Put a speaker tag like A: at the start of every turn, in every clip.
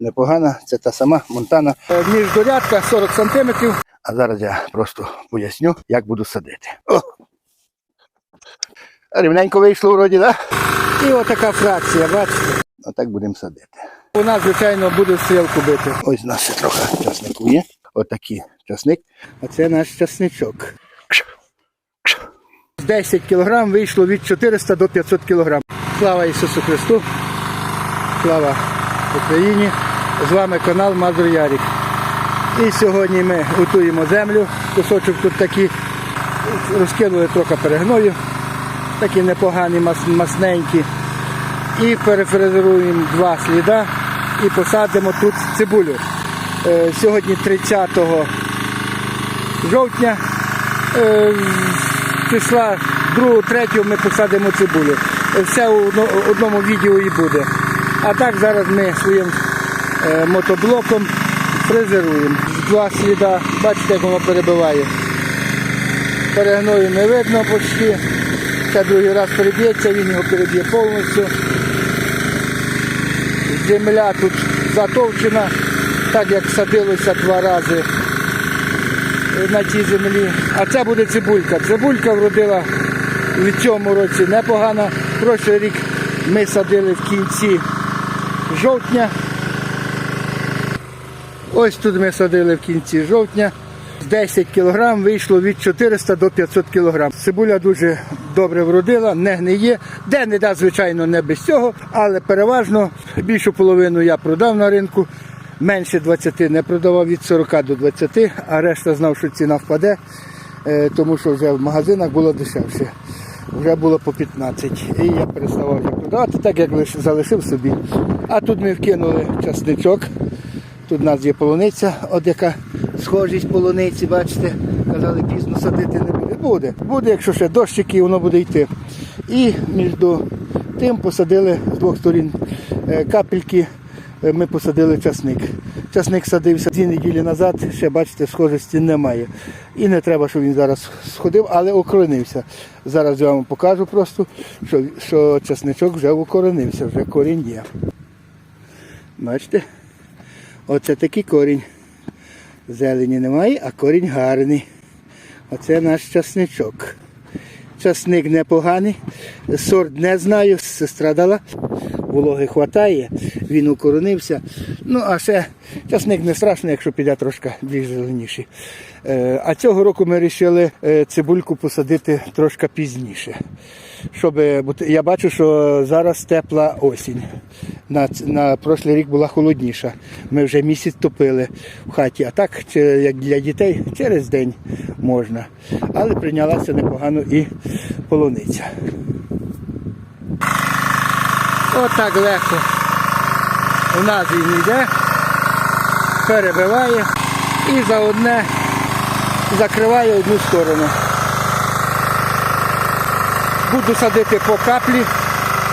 A: непогана. Це та сама Монтана. Е, Міждорядка 40 сантиметрів. А зараз я просто поясню, як буду садити. О! Рівненько вийшло вроді, так? Да? І отака фракція, бачите? Отак будемо садити. У нас, звичайно, буде стрілку бити. Ось у нас ще трохи часнику є. Отакий часник. А це наш часничок. Кш, кш. З 10 кг вийшло від 400 до 500 кг. Слава Ісусу Христу! Слава Україні! З вами канал Мазур Ярік. І сьогодні ми готуємо землю. Кусочок тут такий. Розкинули трохи перегною. Такі непогані, мас- масненькі. І перефрезеруємо два сліда і посадимо тут цибулю. Е, Сьогодні 30 жовтня. Е, Числа 2-3 ми посадимо цибулю. Все у одному відео і буде. А так зараз ми своїм мотоблоком фрезеруємо. Два сліда, бачите, як воно перебиває. Перегною не видно почти. Ще другий раз переб'ється, він його переб'є повністю. Земля тут затовчена, так як садилося два рази на цій землі. А це буде цибулька. Цибулька вродила в цьому році непогано. Прошлий рік ми садили в кінці жовтня. Ось тут ми садили в кінці жовтня. 10 кг вийшло від 400 до 500 кг. Цибуля дуже добре вродила, не гниє. Де не да, звичайно, не без цього, але переважно більшу половину я продав на ринку. Менше 20 не продавав від 40 до 20, а решта знав, що ціна впаде, е, тому що вже в магазинах було дешевше. Вже було по 15. І я переставав продавати, так як залишив собі. А тут ми вкинули часничок. Тут у нас є полуниця, от яка схожість полуниці, бачите, казали, пізно садити не буде. Буде. Буде, якщо ще дощики, воно буде йти. І між тим посадили з двох сторін е, капельки, е, ми посадили часник. Часник садився дві неділі назад, ще бачите, схожості немає. І не треба, щоб він зараз сходив, але укоренився. Зараз я вам покажу просто, що, що часничок вже укоренився, вже корінь є. Бачите? Оце такий корінь. Зелені немає, а корінь гарний. Оце наш часничок. Часник непоганий. Сорт не знаю, сестра дала. Вологи хватає, він укоронився. Ну, а ще часник не страшно, якщо піде трошки більш зеленіший. Е, А цього року ми вирішили е, цибульку посадити трошки пізніше. Щоб, я бачу, що зараз тепла осінь. На, на прошлий рік була холодніша. Ми вже місяць топили в хаті, а так, як для дітей, через день можна. Але прийнялася непогано і полуниця. Отак легко. У нас він йде, перебиває і за одне закриває одну сторону. Буду садити по каплі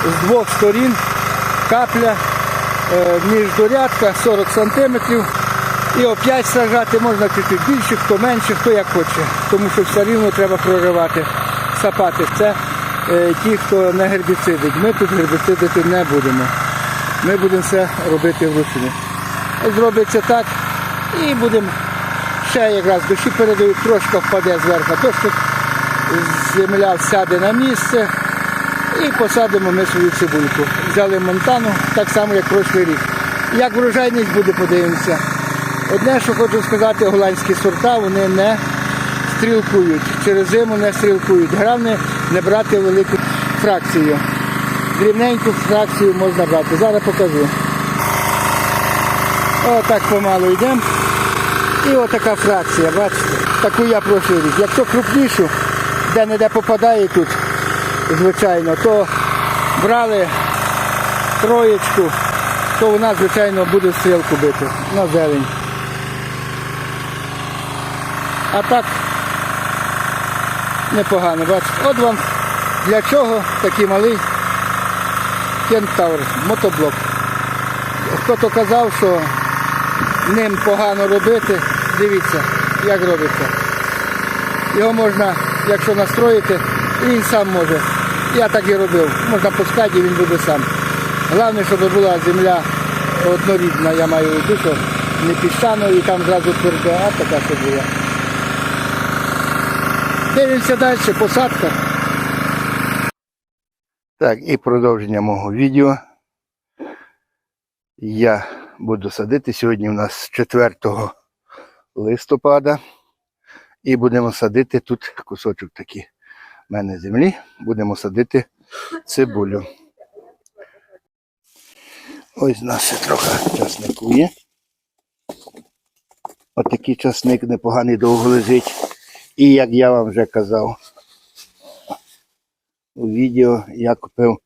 A: з двох сторін. Капля е, міждорядка 40 сантиметрів. І опять сажати можна чуть більше, хто менше, хто як хоче. Тому що все рівно треба проривати, сапати. Це е, ті, хто не гербіцидить. Ми тут гербіцидити не будемо. Ми будемо все робити вручну. Зробиться так і будемо ще якраз дощі передають, трошки впаде зверху дощик, земля сяде на місце і посадимо ми свою цибульку. Взяли монтану, так само, як прошлий рік. Як врожайність буде, подивимося. Одне, що хочу сказати, голландські сорта вони не стрілкують. Через зиму не стрілкують. Головне не брати велику фракцію. Дрібненьку фракцію можна брати. Зараз покажу. Отак помалу йдемо. І отака фракція, бачите? Таку я прошлий рік. Якщо крупнішу, де-не-де попадає тут, звичайно, то брали троєчку, то нас, звичайно, буде стрілку бити на зелень. А так непогано, бачите. От вам для чого такий малий кентавр, мотоблок. Хто-то казав, що ним погано робити, дивіться, як робиться. Його можна, якщо настроїти, він сам може. Я так і робив. Можна пускати, і він буде сам. Головне, щоб була земля однорідна, я маю виду, що не піщано і там зразу тверде, а така що була. Дивимося далі, посадка. Так, і продовження мого відео. Я буду садити. Сьогодні у нас 4 листопада. І будемо садити тут кусочок такий в мене землі. Будемо садити цибулю. Ось нас ще трохи часнику є. Отакий часник непоганий довго лежить. І як я вам вже казав у відео, я купив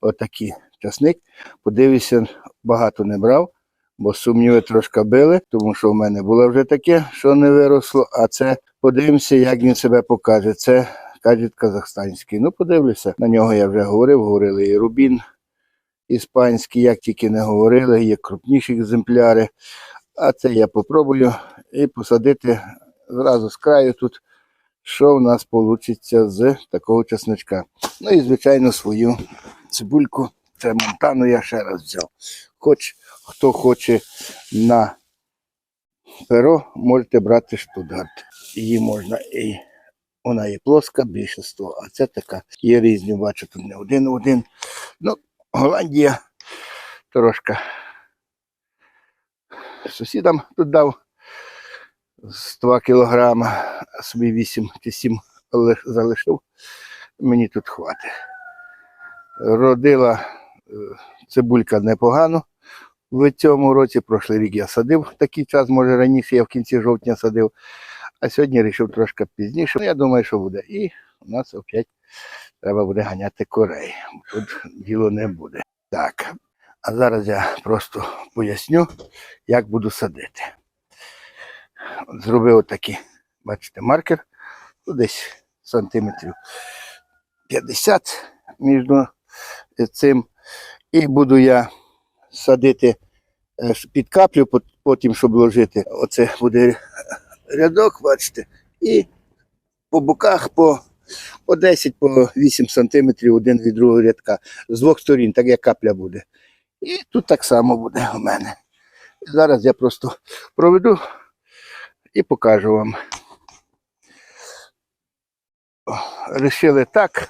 A: отакий часник. Подивився, багато не брав, бо сумніви трошки били, тому що в мене було вже таке, що не виросло. А це подивимося, як він себе покаже. Це кажуть казахстанський. Ну, подивлюся. На нього я вже говорив, говорили і рубін іспанський, як тільки не говорили, є крупніші екземпляри. А це я попробую і посадити зразу з краю тут, що в нас вийде з такого чесночка. Ну і, звичайно, свою цибульку. Це монтану я ще раз взяв. Хоч хто хоче на перо, можете брати штутгарт. Її можна і вона є плоска, більшість, а це така. Є різні, бачу, тут не один-один. Ну, Голландія трошки сусідам тут дав з 2 кілограма, собі 8 чи 7 залишив. Мені тут хватить. Родила е, цибулька непогано в цьому році. Прошлий рік я садив такий час, може раніше я в кінці жовтня садив, а сьогодні вирішив трошки пізніше. Ну, я думаю, що буде. І у нас опять треба буде ганяти корей. Тут діло не буде. Так, а зараз я просто поясню, як буду садити. Зробив отакий, бачите, маркер, ну, десь сантиметрів 50 між цим. І буду я садити е, під каплю, пот- потім, щоб ложити. Оце буде рядок, бачите, і по боках по, по 10, по 8 сантиметрів один від другого рядка. З двох сторін, так як капля буде. І тут так само буде у мене. Зараз я просто проведу і покажу вам. Рішили так,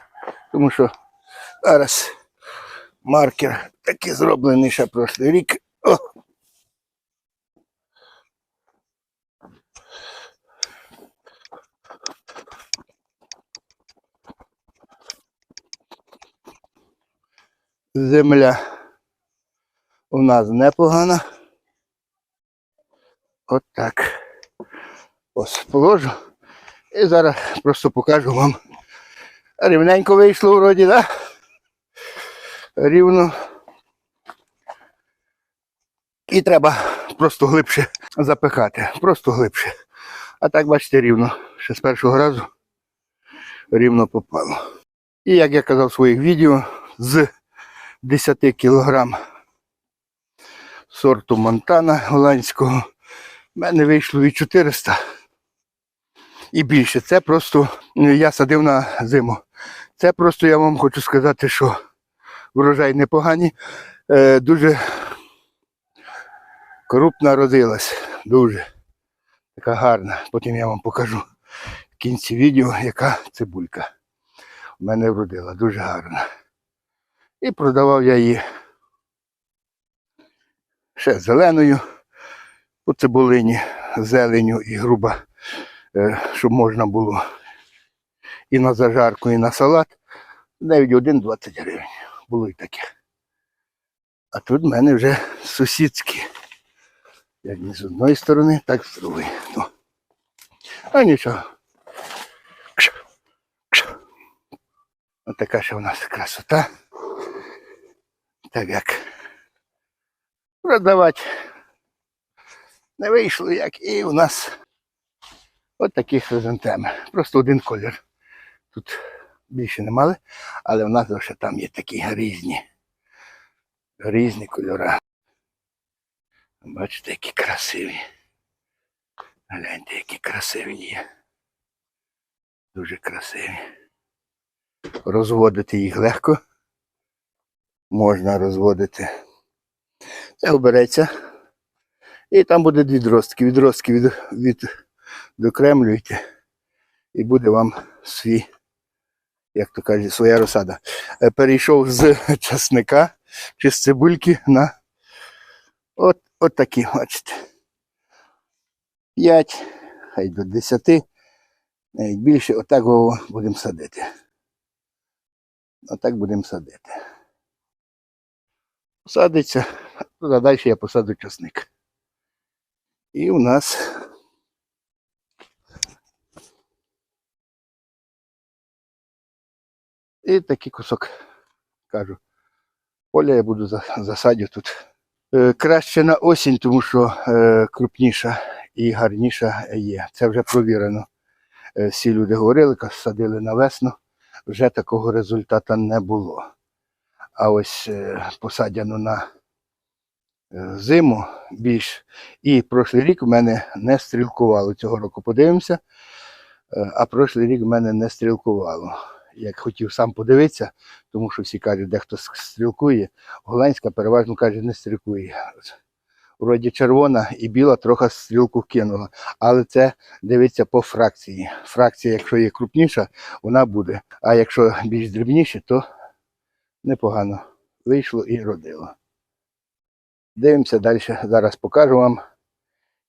A: тому що зараз маркер такий зроблений ще прошлий рік. О! Земля у нас непогана. От так. Ось положу. І зараз просто покажу вам. Рівненько вийшло вроді? Да? Рівно. І треба просто глибше запихати. Просто глибше. А так, бачите, рівно. Ще з першого разу рівно попало. І як я казав в своїх відео, з 10 кілограм сорту Монтана голландського в мене вийшло і 400 і більше. Це просто я садив на зиму. Це просто я вам хочу сказати, що врожай непоганий. Е, дуже крупна родилась. Дуже така гарна. Потім я вам покажу в кінці відео, яка цибулька в мене вродила. Дуже гарна. І продавав я її ще зеленою по цибулині, зеленю і груба, е, щоб можна було і на зажарку, і на салат. Навіть 1,20 гривень. Було і таке. А тут в мене вже сусідські. Як не з одної сторони, так з другої. Ну. А нічого. Кш, кш. Ось ще у нас красота. Так як продавати не вийшло, як і у нас от такі хризантеми. Просто один колір. Тут більше не мали, але в нас ще там є такі різні. Різні кольори. Бачите, які красиві. Гляньте, які красиві є. Дуже красиві. Розводити їх легко. Можна розводити Це обереться. І там буде відростки. Відростки від, від, докремлюєте. І буде вам свій, як то кажуть, своя розсада. Е, Перейшов з часника чи з цибульки на от, от такі, бачите. 5, хай до 10, навіть більше, отак його будемо садити. Отак будемо садити. Садиться, туди далі я посаду часник. І у нас і такий кусок, кажу, поля я буду засадю тут. Е, Краще на осінь, тому що е, крупніша і гарніша є. Це вже провірено. Е, Всі люди говорили, садили на весну, вже такого результату не було. А ось е, посадяно на е, зиму більш. І прошлий рік в мене не стрілкувало. Цього року подивимося. Е, А прошлий рік в мене не стрілкувало. Як хотів сам подивитися, тому що всі кажуть, дехто стрілкує, голландська переважно каже, не стрілкує. Вроді червона і біла трохи стрілку кинула. Але це дивиться по фракції. Фракція, якщо є крупніша, вона буде. А якщо більш дрібніше, то непогано вийшло і родило. Дивимося далі. Зараз покажу вам,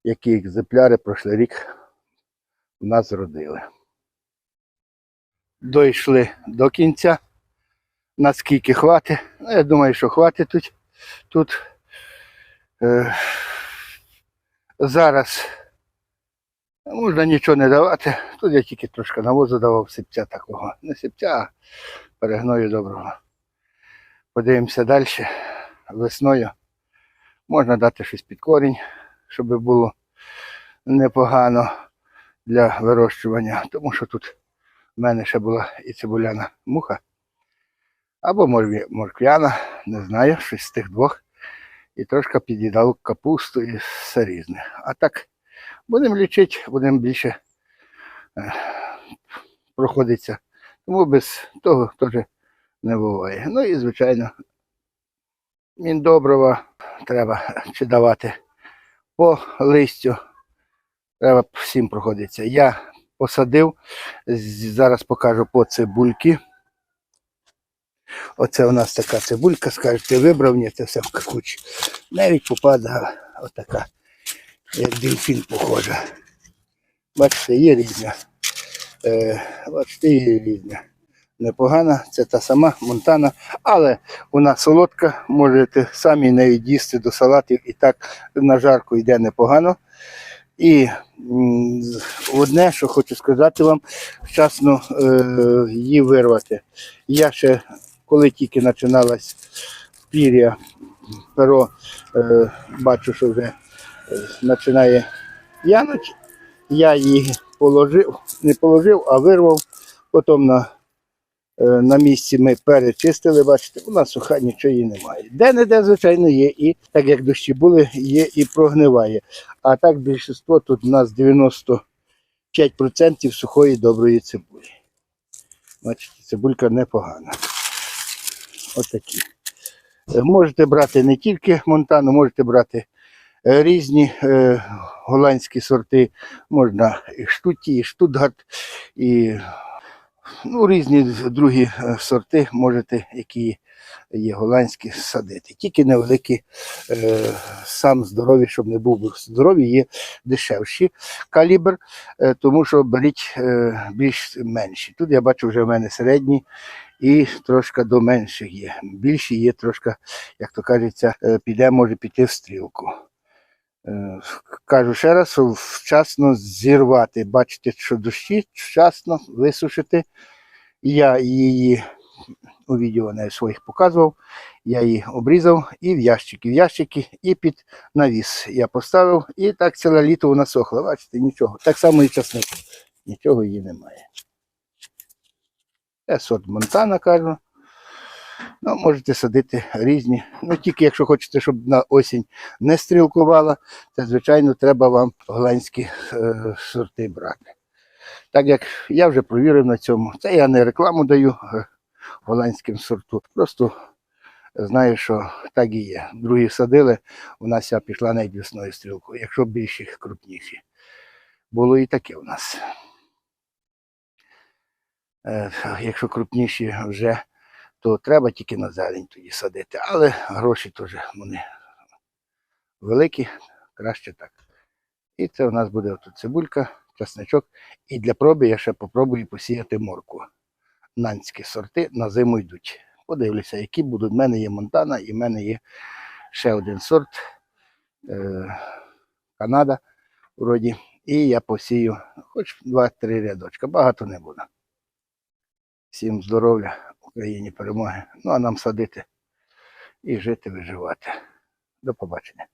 A: які екземпляри прошлий рік у нас зродили. Дійшли до кінця. Наскільки хватить? Ну, я думаю, що хватить тут. тут. Е, зараз можна нічого не давати. Тут я тільки трошки навозу давав сипця такого. Не сипця, а перегною доброго. Подивимося далі. Весною можна дати щось під корінь, щоб було непогано для вирощування, тому що тут в мене ще була і цибуляна муха, або морквяна, не знаю, щось з тих двох. І трошки під'їдав капусту і все різне. А так будемо лічити, будемо більше е, проходитися. Тому без того теж не буває. Ну і звичайно, міндобрива треба чи давати по листю. Треба всім проходитися. Я посадив, зараз покажу по цибульки. Оце у нас така цибулька, скажете, вибрав, ні, це все в кучі. Навіть попадає отака, як дельфін похожа. Бачите, є різня. Е, бачите, є різня. Непогана, це та сама Монтана, але вона солодка, можете самі неї їсти до салатів і так на жарку йде непогано. І одне, що хочу сказати вам, вчасно е, її вирвати. Я ще, коли тільки починалась пір'я, перо, е, бачу, що вже е, починає януть, я її положив, не положив, а вирвав. Потім на, на місці ми перечистили, бачите, вона суха, нічого немає. Де-не-де, звичайно, є і, так як дощі були, є і прогниває. А так більшість тут у нас 95% сухої доброї цибулі. Бачите, цибулька непогана. Отакі. Е, Можете брати не тільки Монтану, можете брати е, різні е, голландські сорти. Можна і штуті, і штутгарт, і ну, різні другі е, сорти можете, які є голландські, садити. Тільки невеликі, е, сам здорові, щоб не був бо здорові, є дешевші калібр, е, тому що беріть е, більш менші. Тут я бачу вже в мене середні і трошки до менших є. Більші є трошки, як то кажеться, е, піде, може піти в стрілку. Е, Кажу ще раз, вчасно зірвати. Бачите, що дощі, вчасно висушити. Я її у відео на своїх показував. Я її обрізав і в ящики, в ящики, і під навіс я поставив. І так ціле літо вона сохла. Бачите, нічого. Так само і часник. Нічого її немає. Це сорт Монтана, кажу. Ну, можете садити різні. Ну, тільки якщо хочете, щоб на осінь не стрілкувала, то, звичайно, треба вам голландські е, сорти брати. Так як я вже провірив на цьому. Це я не рекламу даю е, голландським сорту. Просто знаю, що так і є. Другі садили, у нас я пішла навіть весною стрілкою, якщо більші, крупніші. Було і таке у нас. Е, Якщо крупніші вже, то треба тільки на зелень тоді садити. Але гроші теж вони великі, краще так. І це у нас буде тут цибулька, часничок. І для проби я ще попробую посіяти моркву. Нанські сорти на зиму йдуть. Подивлюся, які будуть. У мене є Монтана і в мене є ще один сорт е, Канада вроді. І я посію хоч 2-3 рядочка. Багато не буде. Всім здоров'я, Україні перемоги. Ну а нам садити і жити, виживати. До побачення.